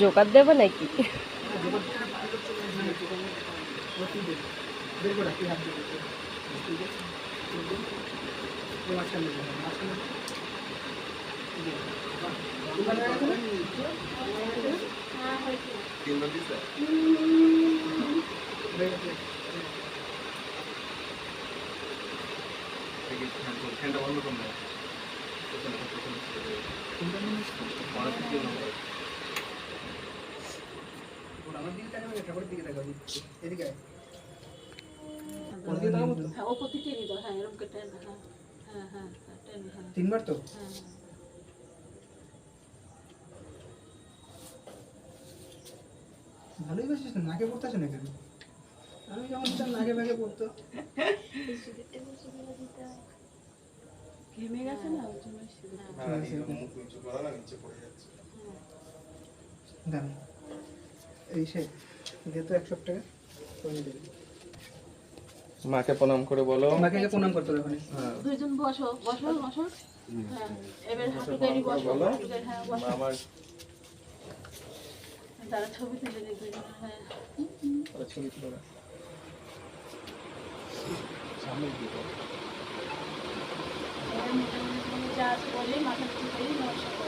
Joker দেবে নাকি হ্যাঁ ওপর থেকে দাও হ্যাঁ এরকম করে টেনে হ্যাঁ। হ্যাঁ হ্যাঁ হ্যাঁ, হ্যাঁ তিনবার তো। ভালোই বাসিস তো নাকে পড়তেছে না কেন আমি যখন দিতাম নাকে ব্যাগে পড়তো। ঘেমে গেছে না? ওই জন্য না। দাম এই সে যেহেতু একশো টাকা করে দেবে মাকে প্রণাম করে বলো। আগে প্রণাম করতে হবে ওখানে। হ্যাঁ। দুইজন বসো বসো বসো। হ্যাঁ এবার হাঁটু গাড়ি বসো বলো। হাঁটু গাড়ি হ্যাঁ বসো। আমার তারা ছবি তুলে নিয়ে দুইজন হ্যাঁ। ছবি তুলে সামনে যা আছে বলে মাথা নিচু করে নমস্কার করো